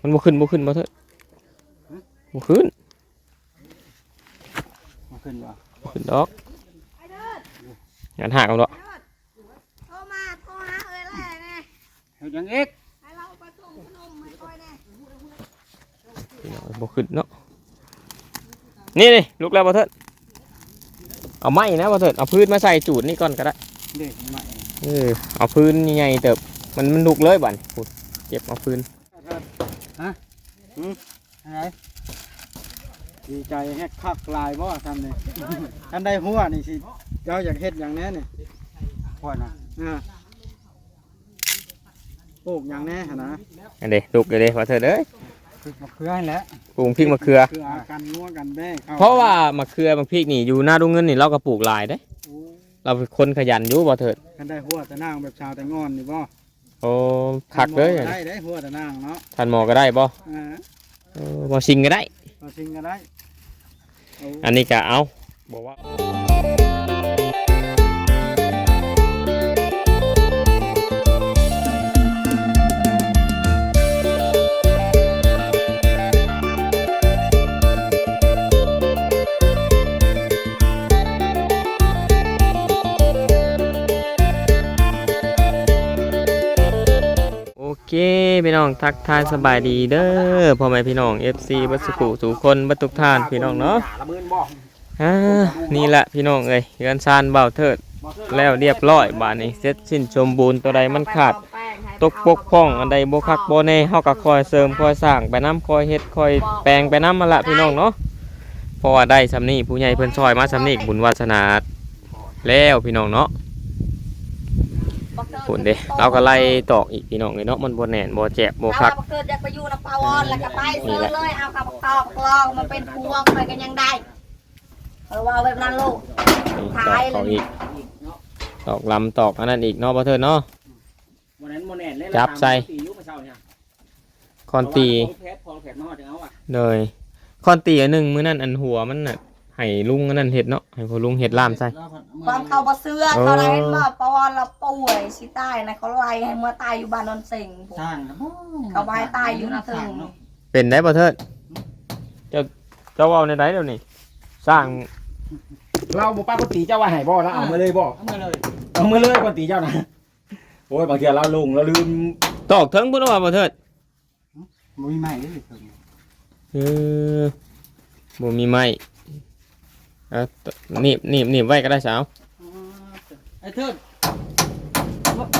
มันบ่ขึ้นบ่ขึ้นบ่เถอะบ่ขึ้นมาขึ้นบ่บ่ขึ้นดอกงานหักเอาดอกโทรมาโทรหาเอ้ยแหละไงเฮ็ดหยังอีกให้เราไปส่งขนมให้ค่อยแน่บ่ขึ้นเนาะนี่นี่ลุกแล้วบ่เถิดเอาไม้นะบ่เถิดเอาพื้นมาใส่จูดนี่ก่อนก็ได้เด็กใหม่เออเอาพื้นใหญ่ๆเติบมันมันลุกเลยบัดพูดเก็บเอาพื้น อะไรดีใจแฮกคักลายบ่ทำนี่ทันได้หัวนี่สิเจ้าอยากเฮ็ดอย่างแน่นี่หัวน่ะอ่าปลูกอย่างแน่หั่นนะอันเด้ลุกเลยเด้บ่เถิดเอ้ยปลูกมะเขือให้แหล้วปลูกพริกมะเขือ คืออากันงัวกันแบ้ข้เพราะว่ามะเขือบางพริกนี่อยู่หน้าดงเงินนี่เราก็ปลูกหลายเด้ โอ้เราเป็นคนขยันอยู่บ่เถิดทันได้หัวแต่นางแบบชาวแต่งอนนี่บ่ โอ้คักเลยได้ได้หัวแต่นางเนาะท่านหมอก็ได้บ่อ่าเออบ่ชิงก็ได้เอาชิงก็ได้เอาอันนี้ก็เอาบอกว่า เคพี่น้องทักทายสบายดีเด้อพ่อแม่พี่น้อง FC บัสุขุสู่คนบัดทุกทานพี่น้องเนาะอ่านี่แหละพี่น้องเอ้ยเรือนซานเบาเถิดแล้วเรียบร้อยบาดนี้เสร็จสิ้นสมบูรณ์ตัวใดมันขาด ตกปกพร่องอันใดบ่คักบ่แน่เฮาก็คอยเสริมคอยสร้างไปน้ำคอยเฮ็ดคอยแปลงไปน้ำมาละพี่น้องเนาะเพราะว่าได้สำนีผู้ใหญ่เพิ่นซอยมาสำนีบุญวาสนาแล้วพี่น้องเนาะ ผลเด้เราก็ไล่ตอกอีกพี่น้องเลยเนาะมันบ่แน่นบ่แจ็บบ่เอาคักบักเกิดอยากไปอยู่นะปาวอนแล้วก็ไปซื้อเลยเอากับบักตอกลองมันเป็นพวงไปกันยังได้เออว่าแบบนั้นลูกนี่ตท้าอกยเลยเขาอีกตอกลำตอกอันนั้นอีกเนาะบ่เถิดเนาะวันนั้นโมแนนเล่นจับใส่ตียุคมาเช้าเนี่ยคอนตีเพราะว่าของแพทย์พอแพทย์มาถึงเอาอะเลยคอนตีอันหนึงมื้อนั้นอันหัวมันน่ะ ให้ลุงอันนั้นเฮ็ดเนาะให้พ่อลุงเฮ็ดล่ามใส่ความเขาบ่เสื้อเขาได้เห็นว่าปาวอนเราป่วยสิตายนะเขาไล่ให้เมื่อตายอยู่บ้านนนเซ็งพวกสร้างนะบ่เขาไว้ตายอยู่นะถึงเป็นได้บ่เถิดเจ้าเจ้าเว้าในใดเดี๋ยวนี้สร้างเราบ่ป้าคนตีเจ้าว่าให้บ่แล้วเอามาเลยบ่เอามาเลยเอามาเลยคนตีเจ้านะโอ้ยบางทีเราลงเราลืมตอกเถิงพุ่นว่าบ่เถิดบ่มีไม้เด้อเพิ่นเออบ่มีไม้ เอะหนีบหนีบหนีบไว้ก็ได้สาว ไอ้เถิด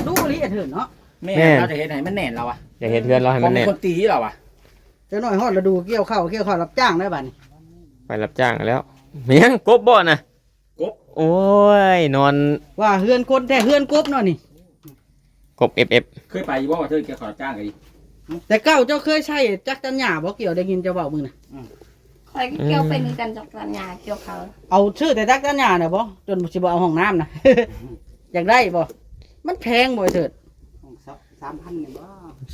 ดูลิไอ้เถิดเนาะแม่แม่เราจะเห็นไหนมันแน่นเราอะอย่าเฮ็ดเพื่อนเราให้มันแน่นคนตีเราอะเจ้าน้อยฮอดฤดูเกี่ยวข้าวเกี่ยวข้าวรับจ้างได้บัดนี้ไปรับจ้างแล้วเมียงกบบ่น่ะกบโอ้ยนอนว่าเฮือนคนแท้เฮือนกบเนาะนี่ กบ FF เคยไปอยู่บ่ว่าเธอแกขอจ้างกันดิแต่เก้าเจ้าเคยใช้จักจันหญ้าบ่เกี่ยวได้ยินเจ้าเว้ามึงน่ะค อยเกี่ยวเป็นกันจากสัญญาเกี่ยวเขาเอาชื่อแต่จักจันหญ้าน่ะบ่จนสิบ่เอาห้องน้ำนะอยากได้บ่มันแพงบ่ไอ้เถิด3,000นี่บ่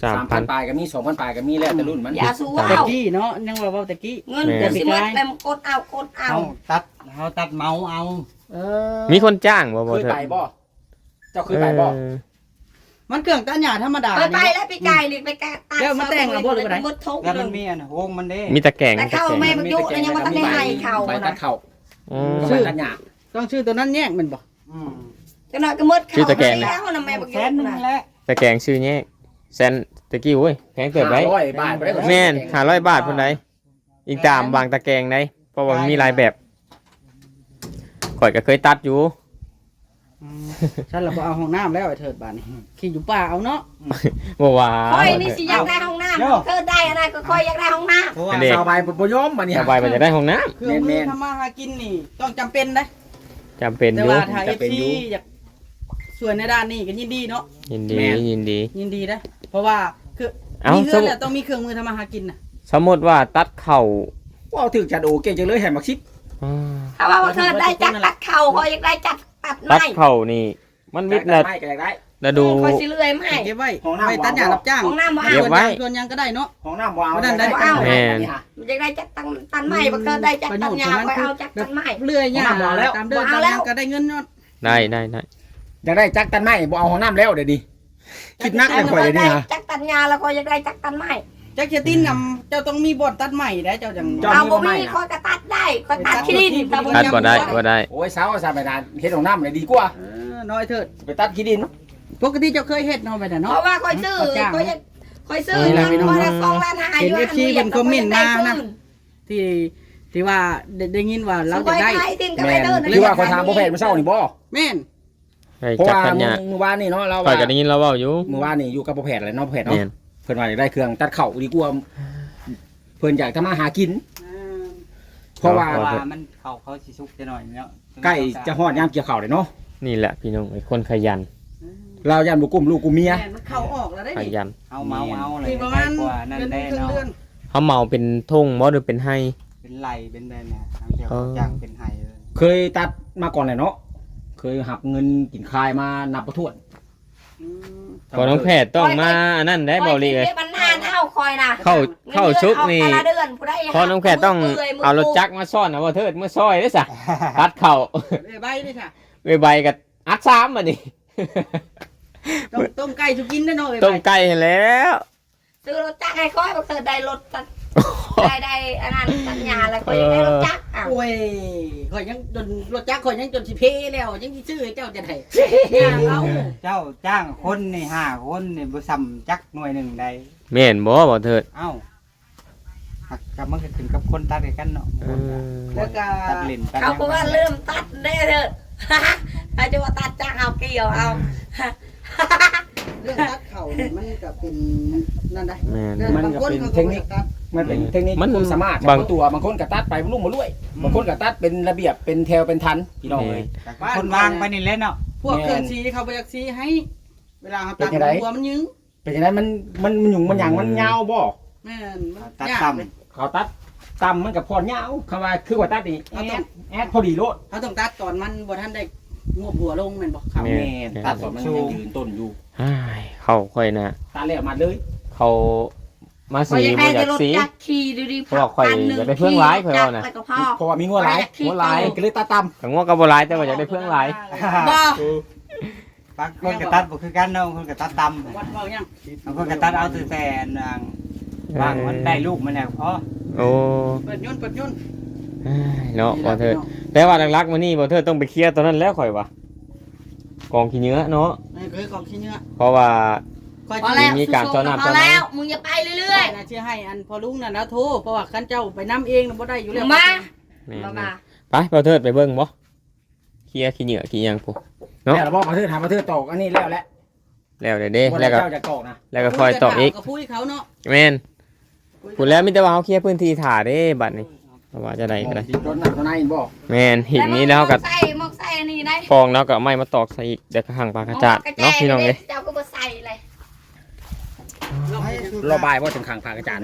สามพัน3,000ปลายก็มีสองพันปลายก็มีแล้วแต่รุ่นมันอย่าสู้ตะเอากี้เนาะยังว่าเว้าตะกี้เงินจะสิหมดแล้วมันกดเอากดเอาเอาตัดเอาตัดเมาเอา เออมีคนจ้างบ่บ่เคยเถิดไปบ่เจ้าเคยไปบ่เออ มันเครื่องตัดหญ้าธรรมดาไปไปนี่ แล้วพี่ไก่นี่ไปกะตัดเดี๋ยวมาแต่งเอาบ่หรือบ่ได้ มดทุกแล้วเรื่มัอนงมีอันวงมันเด้ มีตะแกรงแต่ตะเข้าแกรงแม่มันยุแล้วยังว่าทันได้ให้เขาไปตันะดเข่าอืมไปตัดหญ้าต้องชื่อตัวนั้นแยกแมันบ่อืมจังหน่อยก็มดเข้าชื่อตะแกรง แล้วนะแม่บอกแสยุนหนึงนะแหละ ตะแกรงชื่อแยกแซนตะกี้โอ้ยแพงเกิดไว้ร้อยบาทบ่ได้บ่แม่น500บาทพุ่นใดอีกตามบางตะแกรงใดเพราะว่ามันมีหลายแบบข่อยก็เคยตัดอยู่ ฉันเราบ่เอาห้องน้ำแล้วไอ้เถิดบานนี่ขี่อยู่ป่าเอาเนาะบ่ว่าคอยนี่สิอยากได้ห้องน้ำเธอได้อะไรก็คอยอยากได้ห้องน้เพราะว่าอันนี้สาวใบบ่ยอมบัดนี้สบายมันจะได้ห้องน้ำเครื่องแม่มือนๆ ทำมาหากินนี่ ต้องจำเป็นนะจำเป็นอแต่ยู่ว่าถ้าจำเป็น FC อยู่อยากส่วนในด้านนี้ก็ยินดีเนาะยินดีแม่น ยินดี ยินดีนะเพราะว่าคือเอ้ามีเพื่อนสมมุเนี่ยต้องมีเครื่องมือทำมาหากินน่ะสมมติว่าตัดเข่าว้าวถึกจัดโอเก่งจังเลยแหมมักชิป อ่าำเขาว่าเธอได้จัดตัดเข่าคอยอยากได้จัด ตัดตัดไม้เข่านี่ มันวิทย์ละไม่ก็อยากได้ละดู คอยสิเลื่อยไม้ เก็บไว้ห้องน้ำไว้ตัดหญ้ารับจ้างห้องน้ำบ่เก็เอาบไว้ ส่วนยังก็ได้เนาะห้องน้ำบ่เอาบ่ได้ได้ บ่เอา แม่นอยากได้จัดตันตันไม้บักเธอได้จัดตันยาคอยเอาจัดตันไม้ เลื่อยหญ้าห้องน้ำบ่เอาแล้ว ตามเดินบ่ตาเอามแล้ยัวงก็ได้เงินเนาะได้ได้ได้อยากได้จักตันไม้บ่เอาห้องน้ำแล้วเดี๋ยวดิคิดนักเลยข่อยเดี๋ยวนี้ฮะจัดตันยาแล้วคอยอยากได้จัดตันไม้ จักจะติ้นนำเจ้าต้องมีบทตัดใหม่ได้เจ้าจังเจ้าเอามีบ่บ่ไหมมีน่ะคอยกระตัดได้คอยตัดขี้ดินแต่บ่ตัดมีบ่ได้บ่ได้ โอ้ยสาวสาวไปนานเฮ็ดของน้ำเลยดีกว่า เออน้อยเถิดไปตัดขี้ดิน ปกติเจ้าเคยเฮ็ดเนาะไปน่ะเพเนาะ ราะว่าคอยซื้อรับจ้างคอยจะคอยซื้อนี่แหละนะพี่น้องวันละสองล้านห้าเห็นอยู่ FC เป็นคอมเมนต์มานะที่ที่ว่าได้ได้ยินว่าเราเราจะจะได้ได้ทิ้งก็แม่ไม่นเดินหรือว่าคนทางบ่แพทย์มื้อเช้านี่บ่แม่นให้เพราะจับว่าปัญญาเมื่อวานนี่เนาะเราข่อยว่าก็ได้ยินเราเว้าอยู่เมื่อวานนี่อยู่กับบ่แพทย์แหละเนาะบ่แพทย์เนาะ แม่น เพิ่นว่าอยากได้เครื่องตัดเข่าดีกว่าเพิ่นอยากทำมาหากิน เพราะว่าว่ามันเขาเขาสิชุกจะหน่อยเนาะใกล้จะฮอดยามเกี่ยวข้าวเลยเนาะนี่แหละพี่น้องไอ้คนขยัน เรายันบ่กุ้มลูกกุ้มเมียแม่นมันเข้าออกแล้วได้ขนี่ยันเอาเมาเอาอะไรนี่ประมาณกว่านั่นเดือนได้ครึ่งเนาะเดือนเขาเมาเป็นทุ่งบ่หรือเป็นให้ เป็นไหลเป็นได้เนี่ยทางเดียวเออจ้างเป็นไห้เลยเคยตัดมาก่อนเลยเนาะเคยหักเงินกินคายมานับประทวนอืม พอน้องแพทย์ต้องมาอันนั้นได้เบาลีเลยคอยกินมันนานเท่าคอยนะเข้าเข้าชุกนี่ เงิเดือออกแต่ละเดือนผู้ใดพอน้องแพทย์ต้องเอารถจักรมาซ่อนเอาว่าเทิดเมื่อซอยได้สะตัดเข่าเอ้ยใบนี่ค่ะใบๆกับอัดซ้ำมาดิต้มต้มไก่สุกินได้เนาะเอ้ยต้มใบไก่ให้แล้ว ซื้อรถจักรให้คอยบอกเธอได้รถตัด ได้ได้อันนั้นสัญญาแล้วคอยยังได้รถจักรอะโอ้ยข่อยยังจนรถจักรข่อยยังจนสิเพแล้ว ยังสิซื้อให้เจ้าจะได้ย่างเอาเจ้าจ้างคนนี่ห้าคนนี่บ่ซ้ำจักหน่วยหนึ่งได้แม่นบ่บ่เทิดเอ้าหักกับมันก็ถึงกับคนตัดกันเนาะเออแล้วก็ตัดเล่นตัดเขาบอกว่าเริ่มตัดได้เถอะเขาจะว่าตัดจักรเอาเกี่ยวเอาเรื่องตัดเข่าเนี่ยมันก็เป็นนั่นได้แม่น เรื่องบางคนเขาก็บ่อยากตัด มันเป็นเทคนิคมันความสามารถบางของตัวบางคนก็ตัดไปลุ่มมาลุ่ยบางคนก็ตัดเป็นระเบียบเป็นแถวเป็นทันพี่น้องเลยคนวางไปนี่แหละเนาะพวกแม่นเครื่องสีเขาบ่อยากสีให้ เวลาเขาตัดเป็นจังไดหัวมันยึงเป็นยังไงมันมันมันหยุ่งมันหยังมันยาวบ่แม่นมันตัดยากต่เลย เขาตัดต่ำมันกับพอดยาวคำว่าคือว่าตัดนี่แอเอาต้องดแอดพอดีโลดเขาต้องตัดก่อนมันบ่ทันได้งวบหัวลงแม่นบ่ครับแม่แม่นตัดก่อนมันยังยืนต้นอยู่อ้ายเข้าค่อยนะ ตัดแล้วมาเลย เขา มาคอยสียังบ่ได้อยาแต่กรถสี จักรขี่ดูดิเพราะว่าข้อยอยากได้เพื่องร้ายข้อยเอาน่ะจักรแล้วก็พ่อเพราะว่ามีงัวหลายขี้งัวหลายเก่าก็เลยตัดต่แต่ง่วงกับบ่หลายแต่ว่าอยากได้เพื่องหลายำบ่บางคนก็ตัดบ่คือกันเนาะบางคนก็ตัดต่ำวัดเว้ายังบางคนก็ตัดเอาแต่แต่นางบางมันได้ลูกมันแล้วพอโอ้เปิดยนต์เปิดยนต์อ้ายเนาะบ่เทิดแต่ว่าหลักๆมื้อนี้บ่เทิดต้องไปเคลียร์ตัวนั้นแล้วข่อยว่ากองขี้เหนื้อเนาะ นี่เคยของขี้เนื้อเพราะว่า คอยพอสิแล้วมีการต้อนรับพอแล้วมึงอย่าไปเรื่อยนะชื่อให้อันพอลุงน่ะนะโทรเพราะว่าคันเจ้าไปนํเองน่ะบ่ได้อยู่แล้วมาแม่ๆนมามาๆไปบ่เทิดไปเบิ่งบ่เคลียร์ขี้เหนื้อขี้หยังพุำเนาะ แล้วเราบอกมาเธอถามมาเธอตอกอันนี้แล้วแหละแล้วเด้เด้บ่แล้วก็เจ้าจะตอกนะแล้วก็คอยตอกอีกก็พูดให้เขาเนาะแม่นพูดแล้วมีแต่ว่าเฮาเคลียร์พื้นที่ถ่าเด้บัดนี้เพราะว่าจะได้ก็ได้รถหนักตัวไหนบ่แม่นหินนี้แล้วก็ใส่หมอกใส่อันนี้ได้ฟองแล้วก็เอาไม้มาตอกใส่อีกเดี๋ยวก็หั่งปลากระจาดเนาะพี่น้องเอ้ยเจ้าก็บ่ใส่เลยเราบายว่าถึงขังผากระจาน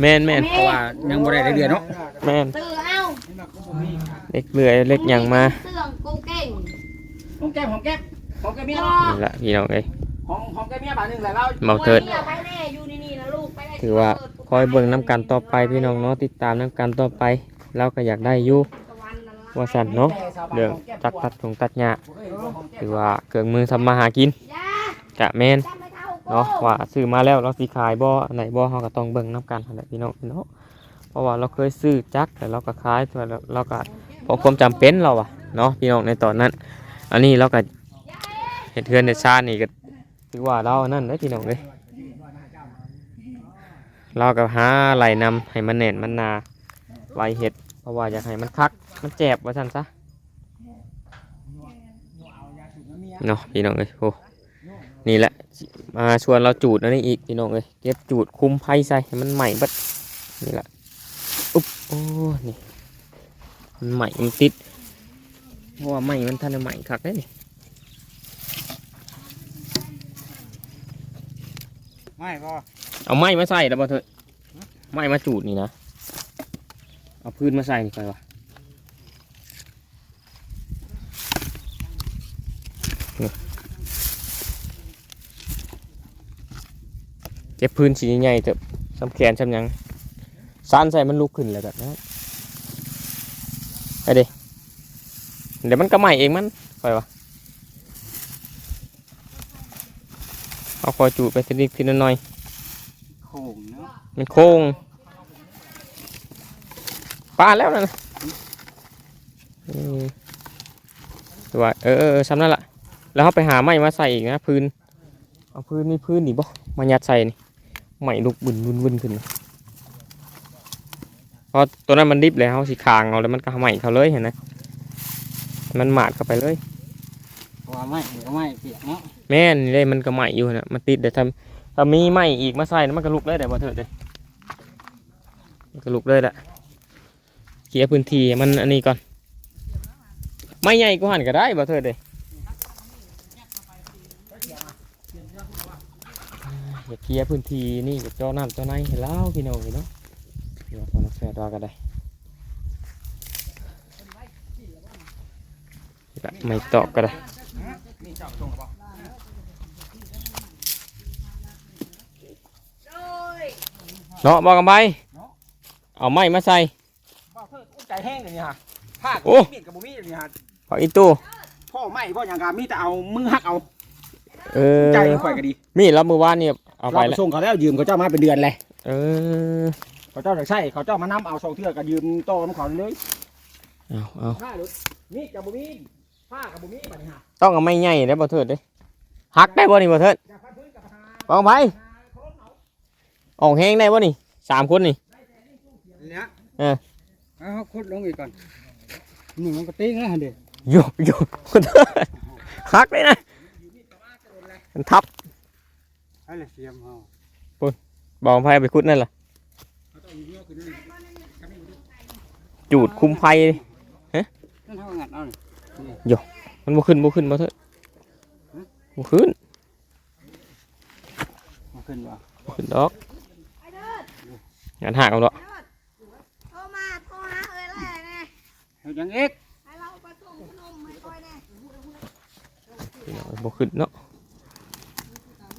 แม่นแม่นเพราะว่ายังบ่ได้ได้เดือนเนาะแม่นซื้อเอาเล็กเลื่อยเล็กหยังมาเสื่องกูเก่งของแก้มของแก้มของแก้มเมียพ่เนาะนี่ละพี่น้องเอ้ยของของแก้มเมียบาทหนึงแหละเราเมาเถิดไปแน่อยู่นี่ๆนะลูกไปได้ถือว่าคอยเบิ่งน้ำกันต่อไปพี่น้องเนาะติดตามน้ำกันต่อไปเราก็อยากได้อยู่ว่าสั่นเนาะเรื่องตัดตัดถงตัดหญ้าถือว่าเครื่องมือทำมาหากินย่ากะแม่นจำไม่ เนาะว่าซื้อมาแล้วเราสิขายบ่อันไหนบ่เฮาก็ต้องเบิ่งน้ำกันนั่นแหละพี่น้องเนาะเพราะว่าเราเคยซื้อจักแต่เราก็ขายแต่เราเราก็เพราะความจำเป็นเราอะเนาะพี่น้องในตอนนั้น อันนี้เราก็เฮ็ดเทือนในชาตินี่ก็ถือว่าเราอันนั่นเด้พี่น้องเอ้ยเราก็หาไหลนำให้มันแน่นมันนาไหลเห็ดเพราะว่าอยากให้มันคักมันแจบว่าซั่นซะเนาะพี่น้องเอ้ยโอ้ นี่แหละ มาชวนเราจูดอันนี้อีกพี่น้องเอ้ยเก็บจูดคุมไผ่ใส่ให้มันใหม่เบัดนี่แหละอุ๊บโอ้นี่มันใหม่มันติดเพราะว่าใหม่มันทันได้ใหม่คักได้นี่ไม่พอเอาไม้มาใส่แล้วบ่เถอะไม้มาจูดนี่นะเอาพื้นมาใส่นี่ไปวะ ก็บพื้นสีใหญ่ๆเถอะสำแขนสำหยังซานใส่มันลุกขึ้นเลยแบบนั้นไปดิเดี๋ยวมันก็ใหม่เองมันไปวะเอาคอยจูไปทีนิดทีละหน่อยคค้งเนาะมันโค้งปลาแล้วนะตัวเออเออซ้ำนั่นแหละแล้วเขาไปหาไม้มาใส่อีกนะพื้น เอาพื้นนี่พื้นนี่บ่มายัดใส่นี่ ไม้ลุกบึนบึนบึนขึ้นมาเพราะตัวนั้นมันดิบเลยเขาสิคางเอาแล้วมันก็ไหม้เขาเลยเห็นไหมมันหมาดเข้าไปเลยเพราะว่าไม่ก็ไม่เปียกเนาะแม่นเลยมันก็ไหม้อยู่นะมันติดเดี๋ยวทำถ้ามีไหม้อีกมาใส่นะมันก็ลุกเลยเดี๋ยวบ่เถิดเลยมันก็ลุกเลยแหละเคลียร์พื้นที่ให้มันอันนี้ก่อนไม่ใหญ่ก็หันก็ได้บ่เถิดเลย อย่าเคลียร์พื้นที่นี่อย่าเจ่อน้ำเจ่อในให้เล่าพี่น้องเนาะเดี๋ยวพอนักแฟดว่ากันได้ไม่ตอกก็ได้เนาะบอกกันไปเอาไม้มาใส่บ่เพิ่นอุ้ยใจแห้งเลยนี่ฮะภาคโอ้มีดกับบ่มีดนี่ฮะผักอีตู้พ่อไม่พ่อหยังกามีแต่เอามือหักเอา เออใจข่อยก็ดีมีดแล้วมือวานเนี่ยเอาไปเราไปแล้วส่งเขาแล้วยืมเขาเจ้ามาเป็นเดือนเลยเออเขาเจ้าจะใช่เขาเจ้ามานํเอาสองเทื่อก็ยืมโตน้ำเขาเลยเอาเอาผ้าหลุดมีดกับบ่มีผ้ากับบ่มีบัดนี้ฮะต้องเอาไม้ใหญ่ได้บ่เถิดเด้หักได้บ่นี่บ่เถิดอย่าพันพื้นกับหาบอกกันไปออกแห้งได้บ่นี่สามคนนี่ เนี่ยเออ เอาขุดลงอีกก่อนนี่มันก็ติ้งแล้วหั่นเด้ โยโยบ่เถิดหักเลยนะ มันทับให้เลยเสียมเฮาบอกไผไปคุดนั่นล่ะจูดคุมไฟนั่นเฮางัดเอานี่มันบ่ขึ้นบ่ขึ้นบ่เถิดบ่ขึ้นมาขึ้นว่าบ่ขึ้นดอกงานหักเอาดอกโทรมาโทรหาเอ้ยแหละแน่เฮ็ดหยังเอ็กให้เราไปส่งขนมให้ก้อยแน่ บ่ขึ้นเนาะ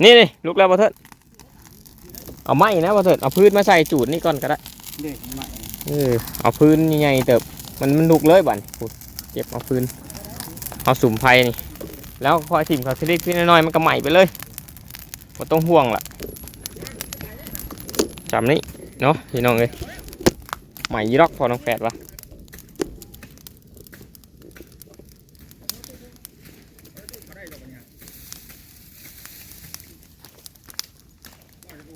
นี่นี่ลุกแล้วบ่เถิดเอาไม้นะบ่เถิดเอาพื้นมาใส่จูดนี่ก่อนก็ได้เด็กใหม่เออเอาพื้นใหญ่ๆเติบมันมันลุกเลยบัดนี้พูดเก็บเอาพื้นเอาสุ่มไฟนี่ แล้วคอยถิ่มเขาสิเล็กพี่น้อยๆมันก็ใหม่ไปเลยบ่ต้องห่วงล่ะจำนี้เนาะพี่น้องเอ้ยใหม่ยีรอกพอน้องแฝดวะ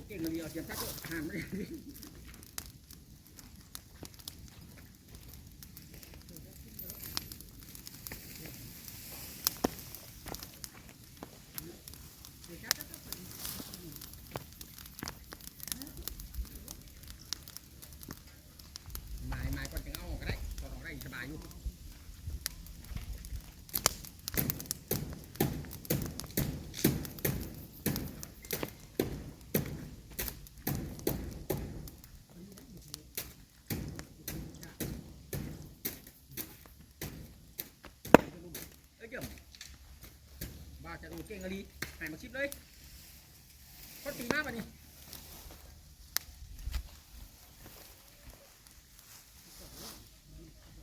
เก่งเลยเอาเสียมซักห่างไม่ได้หมายหมายก่อนจะเอาออกก็ได้ก่อนออกได้สบายอยู่ เอ้ยเจ้า บ้าจะดูเก่งอะไรหายมาชิปเลยคนตีมาป่ะนี่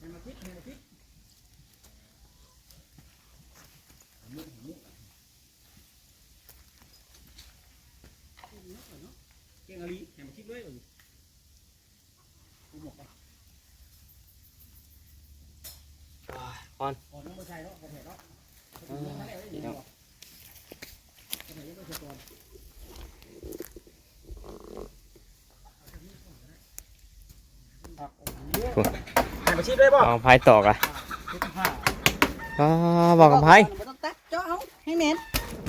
หายมาชิปหายมาชิปเก่งอะไรหายมาชิปเลยเออกูบอกไปอ่อนน้องไม่ใช่เนาะขอแผลเนาะ พี่น้อง หายมาชิปเลยป่ะเอาไพ่ตอกอะอ่าบอกกับไพ่บ่ต้องตัดเจาะเอาให้เน้น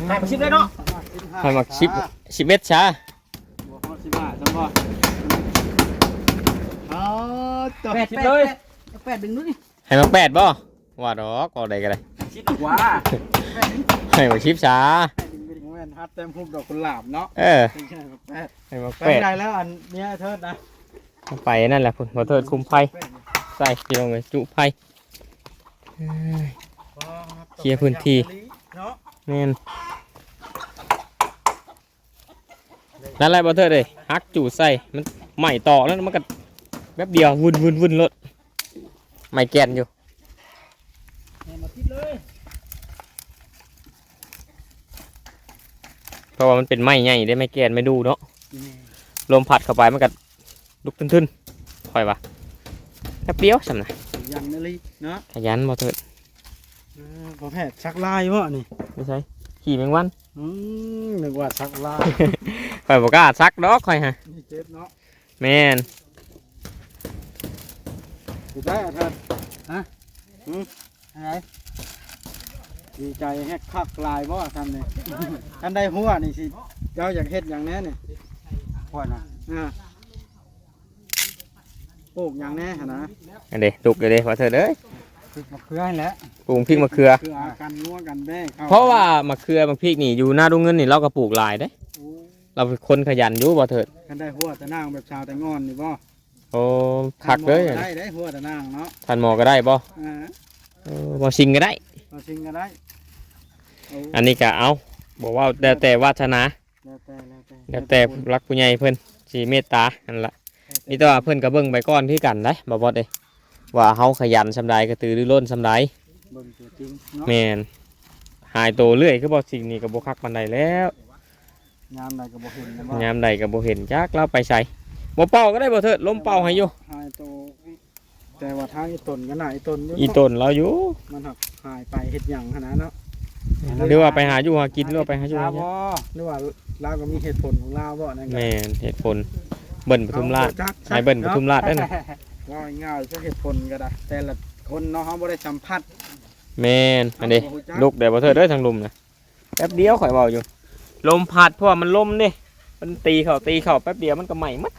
หายมาชิปเลยเนาะไพ่มาชิปชิปเม็ดช้าบวกสิบห้าจำบ่อ๋อตัวแปดชิปเลยแปดดึงนู้นนี่ให้มาแปดบ่ว่าดอกก็ได้ก็ได้ชิปดีกว่าให้มาชิปช้าแม่นฮัดเต็มรูปดอกกุหลาบเนาะเออไม่ใช่แบบแปดให้มาไปแปดได้แล้วอันเนี้ยเทิดนะเอา ไปนั่นแหละพุ่นบ่เถิดคุมไพ่ใส่พี่น้องเลยจุไพ่เคลียร์พื้นที่เนาะแม่นนั่นแหละบ่เถิดเลยฮักจูดใส่มันใหม่ต่อแล้วมันก็แป๊บเดียววุ่นวุ่นวุ่นรถใหม่แกนอยู่เลยเพราะว่ามันเป็นไม้ใหญ่ได้ไม่แกนไม่ดูเนาะลมพัดเข้าไปมันก็ ลุกทึนๆค่อยว่าแป๊บเดียวสำนะยังนั่นเลยเนาะขยันบ่เถิดเออพอแพทย์ชักลายวะนี่ไม่ใช่ขี่แมงวันอืมนึกว่าชักลายข่อยบ่กล้าซักดอกข่อยฮะนี่เจ็บเนาะแม่นสุดได้อาจารย์ฮะอืมอะไรดีใจแฮกคักลายบ่ทำนี่ท่านได้หัวนี่สิเจ้าอยากเฮ็ดอย่างแนี้นี่หัวนะอ่า ปลูกอย่างแนี้หนนะอันเด้ลุกเลยเด้ว่าเถิดเอ้ยคือมะเขือให้แหล้วปลูกพริกมะเขือ คืออากันงัวกันแบ้ข้เพราะว่ามะเขือมะพริกนี่อยู่หน้าดุงเงินนี่เราก็ปลูกหลายเด้ โอ้เราเป็นคนขยันอยู่บ่เถิดท่านได้หัวแต่นางแบบชาวแต่งอนนี่บ่โอ้คักเลยได้ได้หัวแต่นางเนาะท่านหมอก็ได้บ่อ่าเออบ่ชิงก็ได้ เราชิงก็ได้โอันนี้ก็เอาบอกว่าแต่แต่วาสนาแล้วแต่แล้วแต่แล้วแต่ผู้รักผู้ใหญ่เพิ่นสิเมตตานั่นล่ะ นี่แต่ว่าเพิ่นก็เบิ่งไปก่อนคือกันได้บ่บ่เด้ว่าเฮาขยันสำใดกระตือรือร้นสำใดเบิ่งตัวจริงเนาะแม่นหายโตเรื่อยคือบ่สิ่งนี้ก็บ่คักปานใดแล้วยามใดก็บ่เห็นนะบ่ยามใดก็บ่เห็นจักเราไปใส่บ่เป่าก็ได้บ่เถิดลมเป่าให้อยู่หายตัวแต่ว่าทางอีตนก็น่าอีตนอยู่อีต้นเราอยู่มันหักหายไปเฮ็ดหยังขนาดเนาะหรือว่าไปหาอยู่หากินหรือว่าไปหาอยู่หาลาวกินบ่หรือว่าลาวก็มีเหตุผลของลาวบ่นั่นก็แม่นเหตุผล เบิ่นปทุมราชจักนายเบิ่นปทุมราชเด้อน่ะว่าง่ายๆก็เหตุผลก็ได้แต่ละคนเนาะเฮาบ่ได้สัมผัสแม่นอันนี้ลูกเดี๋ยวบ่เถิดเด้อทางลมนะแป๊บเดียวข่อยเว้าอยู่ ลมพัดเพราะว่ามันลมเด้มันตีเข้าตีเข้าแป๊บเดียวมันก็ไหม้หมด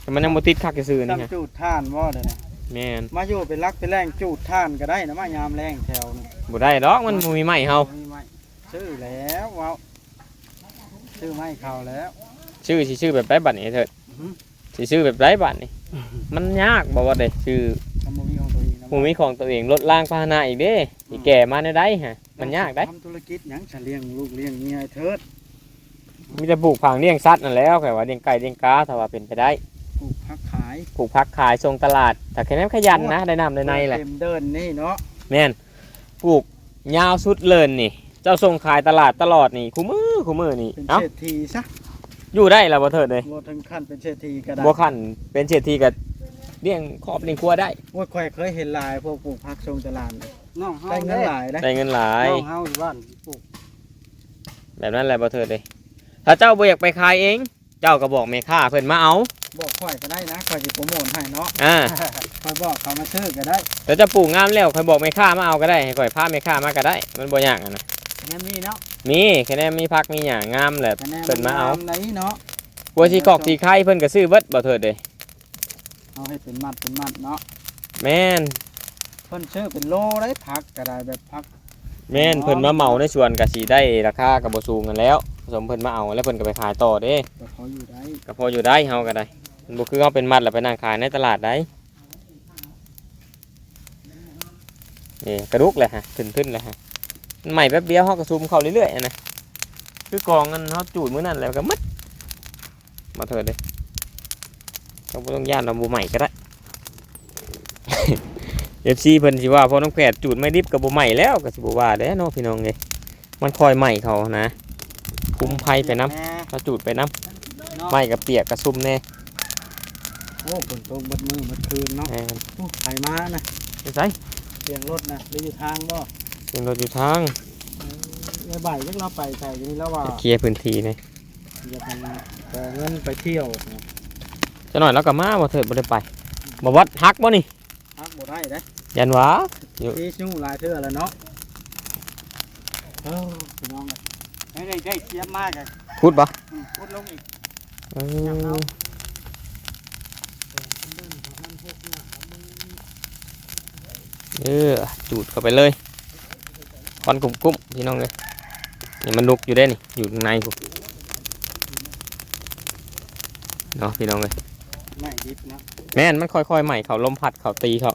แต่มันยังบ่ติดคักซื่อๆนี่ฮะจำจูดท่านบ่เด้อนี่แม่นมาอยู่เป็นรักเป็นแรงจูดท่านก็ได้นะมายามแรงแถวนี่บ่ได้ดอกมันบ่มีไม้เฮามีไหมซื้อแล้วว้าวซื้อไม้เข้าแล้ว ชื่อสิชื่อแบบไรบัดนี้เถิดอือฮึสิชื่อแบบไรบัดนี้มันยากบ่ว่าได้ชื่อทำบ่มีของตัวเองนะภูมิของตัวเองลดล่างพาหนะอีกเด้สิแก่มาในได้ฮะมันยากได้ทำธุรกิจหยังจะเลี้ยงลูกเลี้ยงเมียให้เถิดมีแต่ปลูกผังเลี้ยงสัตว์นั่นแหล้วแค่ว่าเลี้ยงไก่เลี้ยงกาถ้าว่าเป็นไปได้ปลูกผักขายปลูกผักขายส่งตลาดแต่แค่นั้นขยันนะได้น้ำได้ในแหละเต็มเดินนี่เนาะแม่นปลูกยาวสุดเลินนี่ เจ้าส่งขายตลาดตลอดนี่คู่มือคู่มือนี่เป็นเอ้าเศรษฐีซะ อยู่ได้แล้วบ่เถิดเลยบ่ถึงขั้นเป็นเศรษฐีก็ได้บ่ขันเป็นเศรษฐีกับเลี้ยงครอบเลี้ยงครัวได้ว่าค่อยเคยเห็นหลายพวกปลูกผักทรงตลาดนี่น้องเฮาได้เงินหลายได้ได้เงินหลาย น้องเฮาอยู่บ้านปลูกแบบนั้นแหละบ่เถิดเลยถ้าเจ้าบ่อยากไปขายเอง เจ้าก็บอกแม่ค้าเพิ่นมาเอาบอกค่อยก็ได้นะค่อยสิโปรโมทให้เนาะอ่าค่อยบอกเขามาซื้อก็ได้แต่จะปลูกงามแล้วค่อยบอกแม่ค้ามาเอาก็ได้ให้ค่อยพาแม่ค้ามาก็ได้ มันบ่ยากอะนะแม่มีเนาะ มีแค่นี้มีพักมีหยังงามแหละคะแนนเพิ่นมาเอาไหนเนาะบัวสีกอกสีไข่เพิ่นก็ซื้อเบิดบ่เถิดเลยเอาให้เป็นมัดเป็นมัดเนาะแม่นเพิ่นซื้อเป็นโลได้ผักก็ได้แบบผักแม่นเพิ่นมาเหมาในสวนก็สิได้ราคาก็บ่สูงกันแล้วผสมเพิ่นมาเอาแล้วเพิ่นก็ไปขายต่อเด้ก็เขาอยู่ได้ก็พออยู่ได้เฮาก็ได้มันบ่คือเฮาเป็นมัดแล้วไปนั่งขายในตลาดได้นี่กระดุกเลยฮะขึ้นๆเลยฮะมัน ใหม่แป๊บเดียวเฮาก็ซูมเข้าเรื่อยๆอะนะคือกองกันเฮาจูดมื้อนั้นแล้วก็หมดมาเถิดเลยเราบ่ต้องย่านเราบ่ใหม่ก็ได้ FC เพิ่นสิว่าพอน้องแผดจูดไม่ดิบก็บ่ใหม่แล้วก็สิบ่ว่าเด้เนาะพี่น้องเอ้ยมันคอยใหม่เขานะคุมภัยไปน้ำแหถ้าจูดไปน้ำเนาะไหม้กับเปียกกับซุ่มแน่โอ้ฝนตกเบัดมือเบัดคืนเนาะแม่นโอ้ไผมานะไปใส่เสียงรถนะหรืออยู่ทางบ่ เป็นรถอยู่ทางในบ่ายยังเราไปใส่อยู่นี่แล้วว่าเคลียร์พื้นที่นี่จะทำแต่เงินไปเที่ยวนะจะหน่อยแล้วก็มาบ่เถิดบ่ได้ไปบ่วัดฮักบ่นี่พักบ่ได้เด้ยันหวาอยู่ที่ชู้หลายเทื่อแล้วเนาะเออพี่น้องเอ้ยได้ได้เทียบมากเลยพูดบ่อืมพูดลงอีกเออเออจูดเข้าไปเลย ควันกุ้มๆพี่น้องเลยนี่มันลุกอยู่ได้นี่อยู่ข้างในกูเนาะพี่น้องเลยไม่ดิบนะแม่นมันค่อยๆใหม่เขาลมพัดเขาตีเขา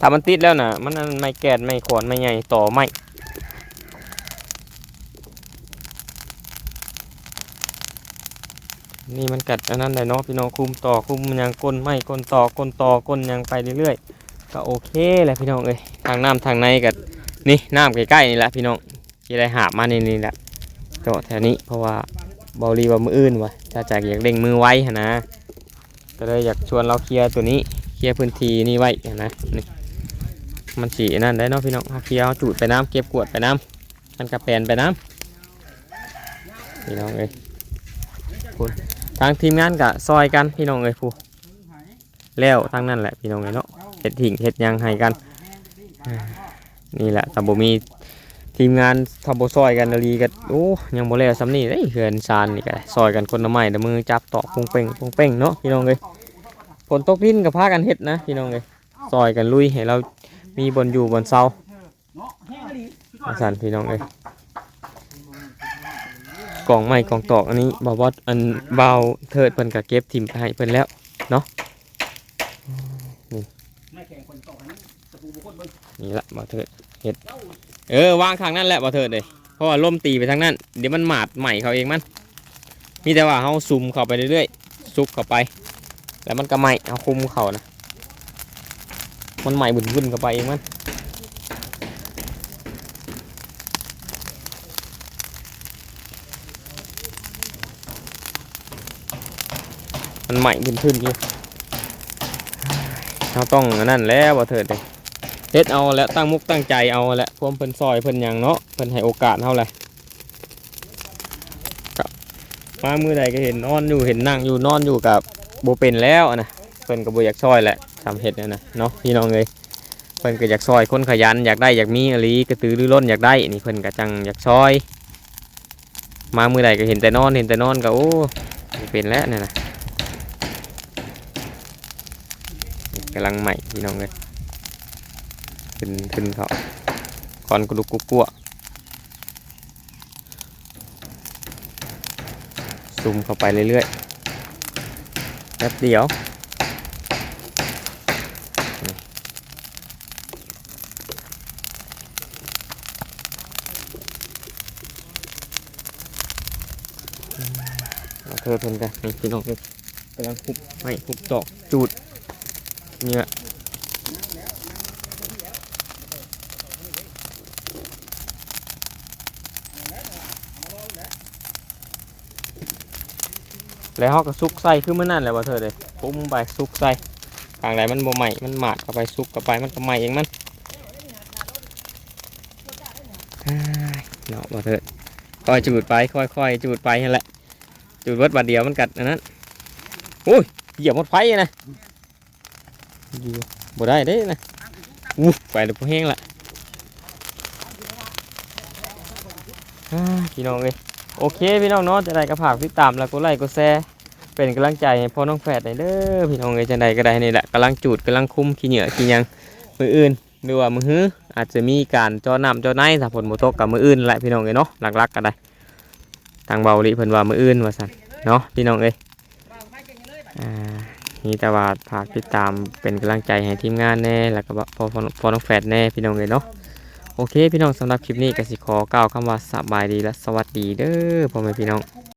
ถ้ามันติดแล้วนะมันอันไม่แกนไม่ขอนไม่ใหญ่ต่อไม่นี่มันกัดอันนั้นได้เนาะพี่น้องคุมต่อคุมหยังก้นไม่ก้นต่อก้นต่อก้นหยังไปเรื่อยๆ ก็โอเคแหละพี่น้องเอ้ยทางน้ำทางในกับนี่น้ำใกล้ๆนี่แหละพี่น้องที่ได้หาบมาในนี่แหละเจาะแถวนี้เพราะว่าเบาลีว่ามืออื่นวะถ้าจากอยากเร่งมือไว้นะก็เลยอยากชวนเราเคลียร์ตัวนี้เคลียร์พื้นที่นี่ไว้นะนี่มันสีนั่นได้เนาะพี่น้องถ้าเคลียร์จูดไปน้ำเก็บกวดไปน้ำมันกระแปนไปน้ำพี่น้องเอ้ยคุณทางทีมงานกะซอยกันพี่น้องเอ้ยผู้แล้วทั้งนั้นแหละพี่น้องเอ้ยเนาะ ฮ็ดถิ่งเฮ็ดยังให้กันนี่แหละแต่บ่มีทีมงานทำโบซอยกันนาลีกันโอ้ยังโบแล้วซ้ำนี่เอ้เฮือนซานนี่ก็ได้ซอยกันคนละไม้แต่มือจับตอกปงเป่งปงเป่งเนาะพี่น้องเลยฝนตกลิ้นกับพากันเฮ็ดนะพี่น้องเลยซอยกันลุยให้เรามีบนอยู่บนเสาอาสันพี่น้องเลยกล่องไม้กล่องตอกอันนี้บาวอสอันเบาวเทิดเพิ่นกับเก็บทิมไปให้เพิ่นแล้วไม่แข่งคนต่อนั้นตะปูบุคคลเบิ่ง นี่ละบาวเทิดเฮ็ดเออวางทางนั้นแหละบาวเทิดเลยเพราะว่าลมตีไปทางนั้น เดี๋ยวมันหมาดใหม่เขาเองมันมีแต่ว่าเขาซุ่มเข้าไปเรื่อยๆซุกเข้าไป แล้วมันก็ไหม้เอาคุมเขานะมันใหม่บุนบุนๆเข้าไปเองมันมันใหม่ขึ้นขึ้นอยู่เราต้องนนั่นแล้วบ่เถิดเลย เฮ็ดเอาแล้วตั้งมุกตั้งใจเอาแหละพวมเพิ่นซอยเพิ่นยังเนาะเพิ่นให้โอกาสเฮาแหละครับมามือใดก็เห็นนอนอยู่เห็นนั่งอยู่นอนอยู่กับโบเป็นแล้วนะเพิ่นก็บ่อยากซอยแหละทำเฮ็ดเนี่ยนะเนาะพี่น้องเอ้ยเพิ่นก็อยากซอยคนขยันอยากได้อยากมีอหลีกระตือรือร้นอยากได้นี่เพิ่นก็จังอยากซอย มามือใดก็เห็นแต่นอนเห็นแต่นอนก็โอ้เป็นแล้วเนี่ยนะกำลังใหม่พี่น้องเลย ขึ้นขึ้นเขาก่อนกระดูกกุ๊กกัวซูมเข้าไปเรื่อยๆแป๊บเดียวเอาเธอเพิ่นกันพี่น้องกำลังหุบไม่หุบตอกจูดเนี่ย แล้วเขาก็ซุกใส่คือมันนั่นแหละว่าเธอเลยปุ้มไปซุกใส่ทางไหนมันบ่ใหม่มันหมาดเข้าไปซุกเข้าไปมันก็ใหม่เองมันอ้ายเนาะว่าเธอค่อยจูดไปค่อยๆจูดไปนั่นแหละจูดเวิร์ดบาดเดียวมันกัดอันนั้นโอ้ยเหยียบหมดไฟนะอยู่บ่ได้เด้นะอู้ไปเดี๋ยวพอแห้งละอ่าพี่น้องเลย โอเคพี่น้องเนาะจะได้กระผากติดตามแล้วก็ไลค์ก็แชร์เป็นกำลังใจให้พ่อน้องแฝดหน่อยเด้อพี่น้องเลยจะได้ก็ได้นี่แหละกำลังจูดกำลังคุ้มขี้เหงื่อขี้ยังมืออื่นหรือว่ามือฮื้ออาจจะมีการจอน้ำจอในถ้าฝนบ่ตกกับมืออื่นแหละพี่น้องเลยเนาะหลักๆก็ได้ทางเบาลิเพิ่นว่ามืออื่นว่าซั่นเนาะพี่น้องเอ้ยอ่านี่แต่ว่าฝากติดตามเป็นกำลังใจให้ทีมงานแน่แล้วก็พอพอพอน้องแฟดแน่พี่น้องเลยเนาะ โอเค พี่น้องสำหรับคลิปนี้ก็สิขอกล่าวคำว่าสบายดีและสวัสดีเด้อพ่อแม่พี่น้อง